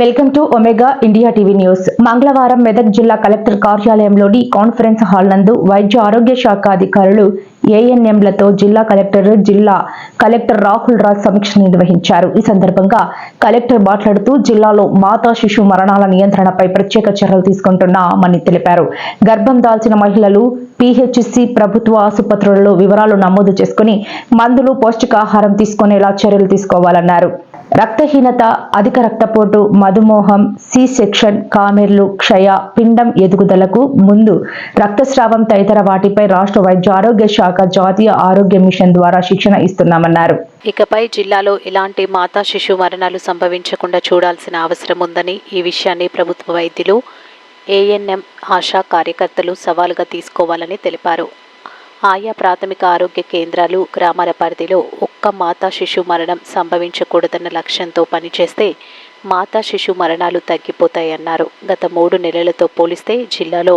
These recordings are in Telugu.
Welcome to Omega India TV news. మంగళవారం మెదక్ జిల్లా కలెక్టర్ కార్యాలయంలోని కాన్ఫరెన్స్ హాల్ నందు వైద్య ఆరోగ్య శాఖ అధికారులు ఏఎన్ఎంలతో జిల్లా కలెక్టర్ జిల్లా కలెక్టర్ రాహుల్ రాజ్ సమీక్ష నిర్వహించారు. ఈ సందర్భంగా కలెక్టర్ మాట్లాడుతూ జిల్లాలో మాతా శిశు మరణాల నియంత్రణపై ప్రత్యేక చర్యలు తీసుకుంటున్నామని తెలిపారు. గర్భం దాల్చిన మహిళలు పిహెచ్సి ప్రభుత్వ ఆసుపత్రులలో వివరాలు నమోదు చేసుకుని మందులు పౌష్టికాహారం తీసుకునేలా చర్యలు తీసుకోవాలన్నారు. రక్తహీనత అధిక రక్తపోటు మధుమోహం సి సెక్షన్ కామెర్లు క్షయ పిండం ఎదుగుదలకు ముందు రక్తస్రావం తదితర వాటిపై రాష్ట్ర వైద్య ఆరోగ్య శాఖ జాతీయ ఆరోగ్య మిషన్ ద్వారా శిక్షణ ఇస్తున్నామన్నారు. ఇకపై జిల్లాలో ఎలాంటి మాతా శిశు మరణాలు సంభవించకుండా చూడాల్సిన అవసరం ఉందని ఈ విషయాన్ని ప్రభుత్వ వైద్యులు ఏఎన్ఎం ఆశా కార్యకర్తలు సవాలుగా తీసుకోవాలని తెలిపారు. ఆయా ప్రాథమిక ఆరోగ్య కేంద్రాలు గ్రామాల పరిధిలో ఒక్క మాతా శిశు మరణం సంభవించకూడదన్న లక్ష్యంతో పనిచేస్తే మాతా శిశు మరణాలు తగ్గిపోతాయన్నారు. గత మూడు నెలలతో పోలిస్తే జిల్లాలో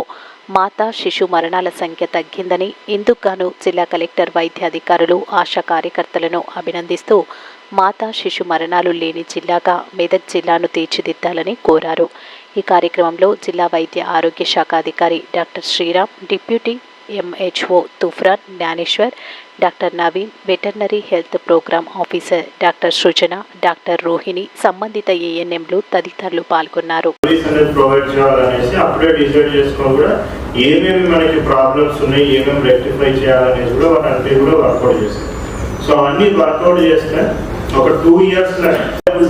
మాతా శిశు మరణాల సంఖ్య తగ్గిందని ఇందుకుగాను జిల్లా కలెక్టర్ వైద్యాధికారులు ఆశా కార్యకర్తలను అభినందిస్తూ మాతా శిశు మరణాలు లేని జిల్లాగా మెదక్ జిల్లాను తీర్చిదిద్దాలని కోరారు. ఈ కార్యక్రమంలో జిల్లా వైద్య ఆరోగ్య శాఖ అధికారి doctor Sriram deputy MHO Toopran Gnaneshwar doctor Naveen veterinary health programme officer doctor Srujana doctor Rohini సంబంధిత ఏఎన్ఎంలు తదితరులు పాల్గొన్నారు. ఏమేమి మనకి ప్రాబ్లమ్స్ ఉన్నాయి ఏమేమి రెక్టిఫై చేయాలనేసి కూడా వాటి కూడా వర్కౌట్ చేస్తాం సో అన్ని వర్కౌట్ చేస్తే ఒక two years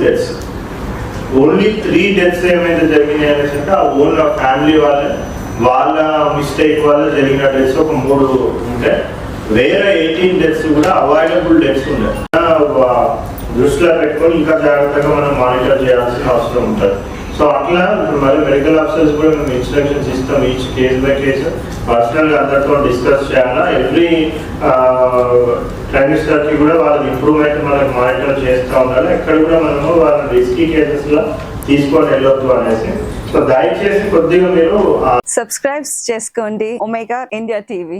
deaths only three deaths ఏమైతే జరిగినాయి అనేసి అంటే ఆ ఓన్ ఫ్యామిలీ వాళ్ళే వాళ్ళ మిస్టేక్ వల్ల జరిగిన డెత్స్ ఒక మూడు ఉంటే వేరే ఎయిటీన్ డెత్స్ కూడా అవైలబుల్ డెత్స్ ఉన్నాయి దృష్టిలో పెట్టుకొని ఇంకా జాగ్రత్తగా మనం మానిటర్ చేయాల్సిన అవసరం ఉంటుంది. సో అట్లా ఇప్పుడు మరి మెడికల్ ఆఫీసర్స్ కూడా మేము ఇన్స్ట్రక్షన్స్ ఇస్తాం ఈచ్ కేస్ బై కేసు పర్సనల్గా అందరితో డిస్కస్ చేయాలా? ఎవ్రీ ట్రైమిస్టర్కి కూడా వాళ్ళ ఇంప్రూవ్మెంట్ మనకి మానిటర్ చేస్తూ ఉండాలి? ఎక్కడ కూడా మనము వాళ్ళ రిస్కీ కేసెస్లో తీసుకొని వెళ్ళొద్దు అనేసి. సో దయచేసి కొద్దిగా మీరు ఆ సబ్స్క్రైబ్ చేసుకోండి. Omega India TV